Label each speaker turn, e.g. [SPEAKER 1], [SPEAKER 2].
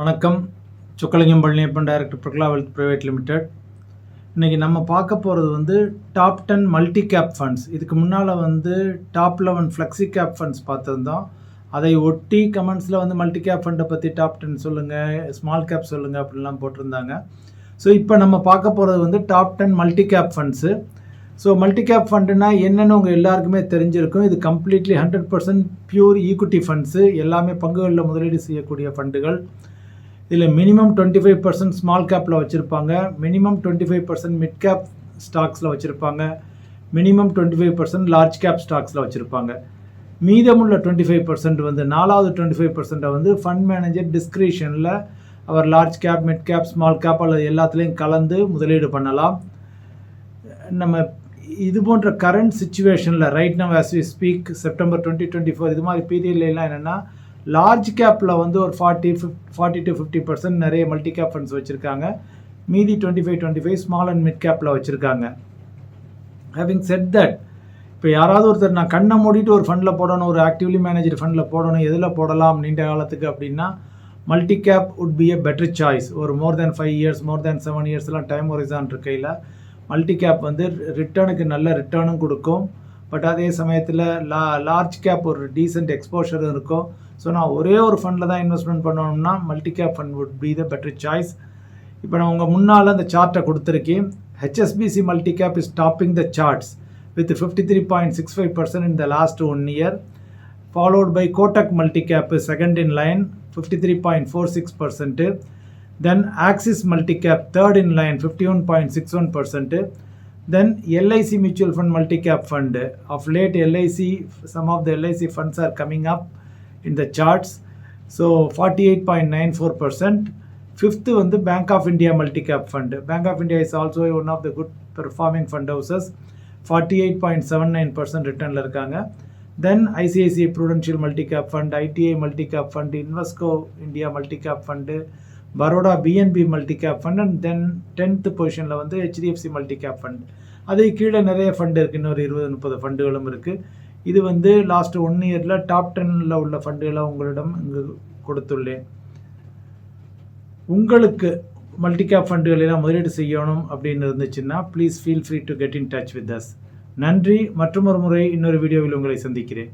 [SPEAKER 1] வணக்கம். Sukkalingam Palaniappan director Prakala wealth private limited. இன்றைக்கி நம்ம பார்க்க போகிறது வந்து top ten multi cap funds. இதுக்கு முன்னால் வந்து top eleven flexi cap funds பார்த்துருந்தோம். அதை ஒட்டி கமெண்ட்ஸில் வந்து மல்டி கேப் ஃபண்டை பற்றி டாப் டென் சொல்லுங்கள் ஸ்மால் கேப் சொல்லுங்கள் அப்படின்லாம் போட்டிருந்தாங்க. ஸோ இப்போ நம்ம பார்க்க போகிறது வந்து top ten multi cap funds. So multi cap ஃபண்டுனா என்னென்னு உங்கள் எல்லாருக்குமே தெரிஞ்சிருக்கும். இது completely hundred percent pure equity funds. எல்லாமே பங்குகளில் முதலீடு செய்யக்கூடிய ஃபண்டுகள். இதில் minimum twenty five percent small கேப்பில் வச்சுருப்பாங்க. Minimum twenty five percent mid cap ஸ்டாக்ஸில் வச்சுருப்பாங்க. Minimum twenty five percent large cap ஸ்டாக்ஸில் வச்சுருப்பாங்க. மீதமுள்ள டுவெண்ட்டி ஃபைவ் பர்சன்ட் வந்து நாலாவது டுவெண்ட்டி ஃபைவ் பர்சன்ட்டை வந்து ஃபண்ட் மேனேஜர் டிஸ்கிரிஷனில் அவர் large cap mid cap small cap அல்லது எல்லாத்துலேயும் கலந்து முதலீடு பண்ணலாம். நம்ம இது போன்ற கரண்ட் சுச்சுவேஷனில் right now as we speak September twenty twenty four இது மாதிரி பீரியட்லாம் என்னென்னா லார்ஜ் கேப்பில் வந்து ஒரு forty fif forty to fifty percent நிறைய மல்டி கேப் ஃபண்ட்ஸ் வச்சுருக்காங்க. மீதி twenty five twenty five small and mid கேப்பில் வச்சுருக்காங்க. ஹேவிங் செட் தட் இப்போ யாராவது ஒருத்தர் நான் கண்ணை மூடிட்டு ஒரு ஃபண்டில் போடணும் ஒரு ஆக்டிவ்லி மேனேஜர் ஃபண்டில் போடணும் எதில் போடலாம் நீண்ட காலத்துக்கு அப்படின்னா multi cap would be a better choice ஒரு more than five years more than seven இயர்ஸ்லாம் time horizon இருக்கையில் மல்டி கேப் வந்து ரிட்டர்னுக்கு நல்ல ரிட்டர்னும் கொடுக்கும். பட் அதே சமயத்தில் லா லார்ஜ் கேப் ஒரு டீசெண்ட் எக்ஸ்போஷரும் இருக்கும். ஸோ நான் ஒரே ஒரு ஃபண்டில் தான் இன்வெஸ்ட்மெண்ட் பண்ணணும்னா multi cap fund would be the better choice இப்போ நான் உங்கள் முன்னால் அந்த சார்ட்டை கொடுத்துருக்கேன். HSBC multi cap is topping the charts with fifty three point six five percent in the last one year followed by Kotak multi cap second in line fifty three point four six percent then Axis multi cap third in line fifty one point six one percent Then LIC Mutual Fund Multicap Fund. Of late, LIC, some of the LIC funds are coming up in the charts. So 48.94%. Fifth வந்து Bank of India Multicap Fund. Bank of India is also one of the good performing fund houses. 48.79% ரிட்டர்னில் இருக்காங்க then ICICI Prudential multi cap fund ITI multi cap fund Invesco India multi cap fund Baroda PNB multi cap fund and then tenth பொசிஷனில் வந்து HDFC multi cap fund அதே கீழே நிறைய fund இருக்குது இன்னொரு இருபது முப்பது ஃபண்டுகளும் இருக்குது இது வந்து லாஸ்ட் ஒன் இயரில் டாப் டென்னில் உள்ள ஃபண்டுகளை உங்களிடம் இங்கு கொடுத்துள்ளேன். உங்களுக்கு மல்டி கேப் ஃபண்டுகளெல்லாம் முதலீடு செய்யணும் அப்படின்னு இருந்துச்சுன்னா please feel free to get in touch with us நன்றி. மற்றொரு முறை இன்னொரு வீடியோவில் உங்களை சந்திக்கிறேன்.